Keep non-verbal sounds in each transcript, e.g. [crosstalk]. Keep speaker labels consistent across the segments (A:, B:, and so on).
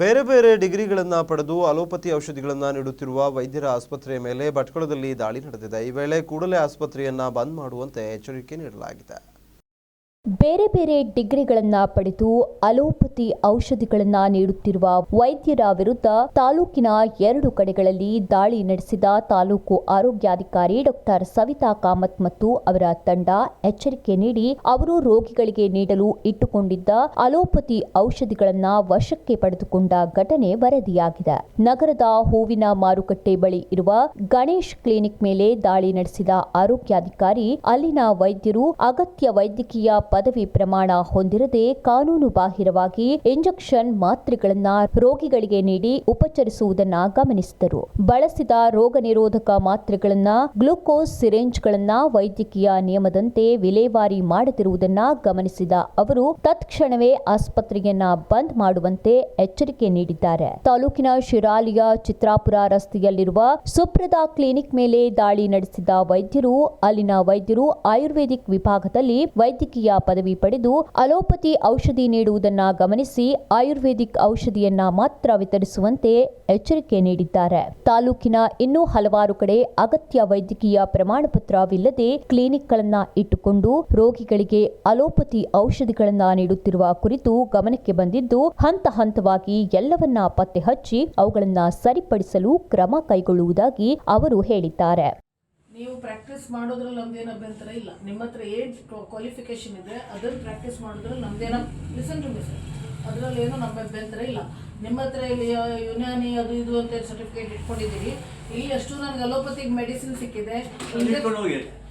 A: ಬೇರೆ ಬೇರೆ ಡಿಗ್ರಿಗಳನ್ನು ಪಡೆದು ಅಲೋಪತಿ ಔಷಧಿಗಳನ್ನು ನೀಡುತ್ತಿರುವ ವೈದ್ಯರ ಆಸ್ಪತ್ರೆಯ ಮೇಲೆ ಭಟ್ಕಳದಲ್ಲಿ ದಾಳಿ ನಡೆದಿದೆ. ಈ ವೇಳೆ ಕೂಡಲೇ ಆಸ್ಪತ್ರೆಯನ್ನು ಬಂದ್ ಮಾಡುವಂತೆ ಎಚ್ಚರಿಕೆ ನೀಡಲಾಗಿದೆ.
B: ಬೇರೆ ಬೇರೆ ಡಿಗ್ರಿಗಳನ್ನ ಪಡೆದು ಅಲೋಪತಿ ಔಷಧಿಗಳನ್ನ ನೀಡುತ್ತಿರುವ ವೈದ್ಯರ ವಿರುದ್ಧ ತಾಲೂಕಿನ ಎರಡು ಕಡೆಗಳಲ್ಲಿ ದಾಳಿ ನಡೆಸಿದ ತಾಲೂಕು ಆರೋಗ್ಯಾಧಿಕಾರಿ ಡಾಕ್ಟರ್ ಸವಿತಾ ಕಾಮತ್ ಮತ್ತು ಅವರ ತಂಡ ಎಚ್ಚರಿಕೆ ನೀಡಿ ಅವರು ರೋಗಿಗಳಿಗೆ ನೀಡಲು ಇಟ್ಟುಕೊಂಡಿದ್ದ ಅಲೋಪತಿ ಔಷಧಿಗಳನ್ನ ವಶಕ್ಕೆ ಪಡೆದುಕೊಂಡ ಘಟನೆ ವರದಿಯಾಗಿದೆ. ನಗರದ ಹೂವಿನ ಮಾರುಕಟ್ಟೆ ಬಳಿ ಇರುವ ಗಣೇಶ್ ಕ್ಲಿನಿಕ್ ಮೇಲೆ ದಾಳಿ ನಡೆಸಿದ ಆರೋಗ್ಯಾಧಿಕಾರಿ, ಅಲ್ಲಿನ ವೈದ್ಯರು ಅಗತ್ಯ ವೈದ್ಯಕೀಯ ಪದವಿ ಪ್ರಮಾಣ ಹೊಂದಿರದೆ ಕಾನೂನು ಬಾಹಿರವಾಗಿ ಇಂಜೆಕ್ಷನ್ ಮಾತ್ರೆಗಳನ್ನ ರೋಗಿಗಳಿಗೆ ನೀಡಿ ಉಪಚರಿಸುವುದನ್ನ ಗಮನಿಸಿದರು. ಬಳಸಿದ ರೋಗ ನಿರೋಧಕ ಮಾತ್ರೆಗಳನ್ನ ಗ್ಲೂಕೋಸ್ ಸಿರೆಂಜ್ಗಳನ್ನ ವೈದ್ಯಕೀಯ ನಿಯಮದಂತೆ ವಿಲೇವಾರಿ ಮಾಡದಿರುವುದನ್ನ ಗಮನಿಸಿದ ಅವರು, ತತ್ಕ್ಷಣವೇ ಆಸ್ಪತ್ರೆಯನ್ನ ಬಂದ್ ಮಾಡುವಂತೆ ಎಚ್ಚರಿಕೆ ನೀಡಿದ್ದಾರೆ. ತಾಲೂಕಿನ ಶಿರಾಲಿಯ ಚಿತ್ರಾಪುರ ರಸ್ತೆಯಲ್ಲಿರುವ ಸುಪ್ರದಾ ಕ್ಲಿನಿಕ್ ಮೇಲೆ ದಾಳಿ ನಡೆಸಿದ ವೈದ್ಯರು, ಅಲ್ಲಿನ ವೈದ್ಯರು ಆಯುರ್ವೇದಿಕ್ ವಿಭಾಗದಲ್ಲಿ ವೈದ್ಯಕೀಯ ಪದವಿ ಪಡೆದು ಅಲೋಪತಿ ಔಷಧಿ ನೀಡುವುದನ್ನ ಗಮನಿಸಿ ಆಯುರ್ವೇದಿಕ್ ಔಷಧಿಯನ್ನ ಮಾತ್ರ ವಿತರಿಸುವಂತೆ ಎಚ್ಚರಿಕೆ ನೀಡಿದ್ದಾರೆ. ತಾಲೂಕಿನ ಇನ್ನೂ ಹಲವಾರು ಕಡೆ ಅಗತ್ಯ ವೈದ್ಯಕೀಯ ಪ್ರಮಾಣ ಪತ್ರವಿಲ್ಲದೆ ಕ್ಲಿನಿಕ್ಗಳನ್ನ ಇಟ್ಟುಕೊಂಡು ರೋಗಿಗಳಿಗೆ ಅಲೋಪತಿ ಔಷಧಿಗಳನ್ನ ನೀಡುತ್ತಿರುವ ಕುರಿತು ಗಮನಕ್ಕೆ ಬಂದಿದ್ದು, ಹಂತ ಹಂತವಾಗಿ ಎಲ್ಲವನ್ನ ಪತ್ತೆ ಹಚ್ಚಿ ಅವುಗಳನ್ನ ಸರಿಪಡಿಸಲು ಕ್ರಮ ಕೈಗೊಳ್ಳುವುದಾಗಿ ಅವರು ಹೇಳಿದ್ದಾರೆ.
C: ನೀವು ಪ್ರಾಕ್ಟೀಸ್ ಮಾಡೋದ್ರಲ್ಲಿ ನಮ್ದೇನು ಅಭ್ಯಂತರ ಇಲ್ಲ. ನಿಮ್ಮ ಹತ್ರ ಏಜ್ ಕ್ವಾಲಿಫಿಕೇಶನ್ ಇದೆ ಅದನ್ನು ಪ್ರಾಕ್ಟೀಸ್ ಮಾಡೋದ್ರಲ್ಲಿ ನಮ್ದೇನ ಲಿಸನ್ ಟು ಮಿಸ್ ಅದರಲ್ಲಿ ಏನು ನಮ್ಮ ಅಭ್ಯಂತರ ಇಲ್ಲ. ನಿಮ್ಮ ಹತ್ರ ಇಲ್ಲಿ ಯುನಾನಿ ಅದು ಇದು ಅಂತ ಸರ್ಟಿಫಿಕೇಟ್ ಇಟ್ಕೊಂಡಿದ್ದೀರಿ, ಇಲ್ಲಿ ಅಷ್ಟು ನನಗೆ ಅಲೋಪತಿಗೆ ಮೆಡಿಸಿನ್ ಸಿಕ್ಕಿದೆ.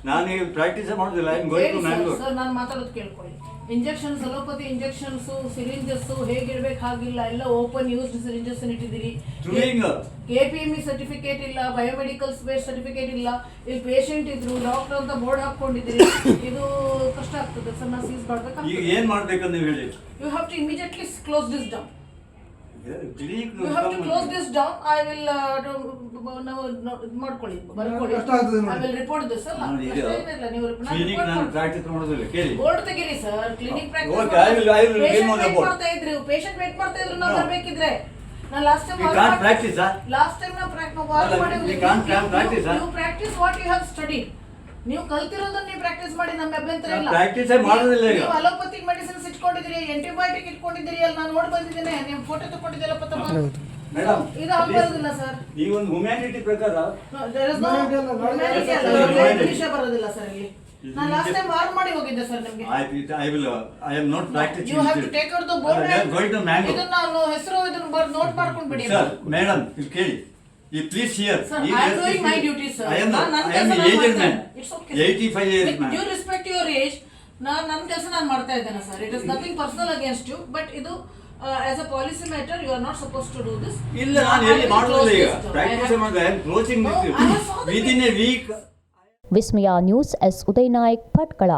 D: ನಾನು ಈಗ ಪ್ರಾಕ್ಟೀಸ್ ಮಾಡೋದಿಲ್ಲ I going to Mangalore
C: sir ನಾನು ಮಾತಾಡೋದು ಕೇಳ್ಕೊಳ್ಳಿ. ಇಂಜೆಕ್ಷನ್ಸ್ ಅಲೋಪತಿ ಇಂಜೆಕ್ಷನ್ಸು ಸಿರಿಂಜಸ್ಸು ಹೇಗಿರ್ಬೇಕು ಹಾಗಿಲ್ಲ ಎಲ್ಲ ಓಪನ್ ಯೂಸ್ಡ್ ಸಿರಿಂಜಸ್ ಇಟ್ಟಿದ್ದೀರಿ.
D: Doing.
C: K P M E certificate ಇಲ್ಲ ಬಯೋಮೆಡಿಕಲ್ ಬೇಸ್ ಸರ್ಟಿಫಿಕೇಟ್ ಇಲ್ಲ. ಇಲ್ಲಿ ಪೇಷಂಟ್ ಇದ್ರು ಡಾಕ್ಟರ್ ಅಂತ ಬೋರ್ಡ್ ಹಾಕೊಂಡಿದ್ದೀರಿ [coughs] ಇದು ಕಷ್ಟ ಆಗ್ತದೆ ಸರ್ ನಾನು ಸೀಸ್
D: ಈಗ ಏನು ಮಾಡ್ಬೇಕಂತ ಹೇಳಿ.
C: You have to immediately close this down ನಾವು ಇದ್ ಮಾಡ್ಕೊಳ್ಳಿ. ಬರ್ಕೊಳ್ಳಿ. ಐ ವಿಲ್ ರಿಪೋರ್ಟ್ ಅಲ್ಲ? ನೀವು
D: ಕ್ಲಿನಿಕ್ ನಾನು ಪ್ರಾಕ್ಟೀಸ್ ಮಾಡೋದಿಲ್ಲ ಕೇಳಿ.
C: ಬೋರ್ಡ್ ತೆಗೀರಿ sir clinic
D: Okay, I will- I will give on the board.
C: ಮಾಡ್ತಾ ಇದ್ರಿ ಪೇಷಂಟ್ ವೇಟ್ ಮಾಡ್ತಾ ಇದ್ರು ನಾವು
D: No.
C: ಬರ್ಬೇಕಿದ್ರೆ. ನಾನು last time
D: You can't practice, huh?
C: Last time ನಾವು
D: ಅಲ್ಲ, you can't- can't practice, huh?
C: ನೀವು practice what you have study ನೀವು ಕಲ್ತಿರೋದನ್ನ ನೀವು ಪ್ರಾಕ್ಟೀಸ್ ಮಾಡಿ ನಮ್ಮ ಅಭ್ಯಂತರ ಇಲ್ಲ.
D: ನಾನು practice ಏ ಮಾಡೋದಿಲ್ಲ ಈಗ.
C: ನೀವು ಅಲೋಪತಿಕ್ ಮೆಡಿಸಿನ್ಸ್ ಇಟ್ಕೊಂಡಿದ್ದೀರಿ ಆಂಟಿಬಯೋಟಿಕ್ ಇಟ್ಕೊಂಡಿದ್ದೀರಿ ಅಲ್ಲಿ ನಾನು ನೋಡಿ ಬಂದಿದ್ದೇನೆ ನೀವು ಫೋಟೋ ತಗೊಂಡಿದ್ದೆಲ್ಲಪ್ಪ ತಮ್ಮ
D: ಮೇಡಮ್
C: ಇದು ಹಂಗ್ ಬರೋದಿಲ್ಲ ಸರ್.
D: ಈ ಒಂದು ಹ್ಯುಮ್ಯಾನಿಟಿ ಪ್ರಕಾರ
C: ವಿಷಯ ಬರೋದಿಲ್ಲ ಸರ್ ಇಲ್ಲಿ. ನಾನು ಲಾಸ್ಟ್ ಟೈಮ್ ವಾರ್ ಮಾಡಿ ಹೋಗಿದ್ದೆ ಸರ್ ನಿಮಗೆ.
D: I will I am not practice
C: you have to take out the board
D: to
C: ಇದನ್ನ ನಾನು ಹೆಸರು ಇದನ್ನ ಬರ್ ನೋಟ್ ಮಾಡ್ಕೊಂಡು ಬಿಡಿ.
D: ಸರ್ ಮೇಡಮ್ ಇಲ್ಲಿ ಕೇಳಿ. ಈ please here. I am I am
C: ಕೆಲ್ಸ
D: ಏಜೆಡ್ ಮ್ಯಾನ್
C: ಮಾಡ್ತೇನೆ. It's okay, sir.
D: Eighty five years man
C: you respect your age, ನಾನ್ ನನ್ನ ಕೆಲಸ ನಾನು ಮಾಡ್ತಾ ಇದ್ದೇನೆ sir. It is nothing personal against you but ಇದು as a policy matter you are not suppose to do this
D: ಇಲ್ಲ ನಾನು ಎಲ್ಲಿ ಮಾಡೋದಿಲ್ಲ ಈಗ? ಪ್ರಾಕ್ಟೀಸ್ ಮಾಡ್ತಾ I am closing
C: have
D: with in a week
B: Vismaya news S Uday Nayak Bhatkal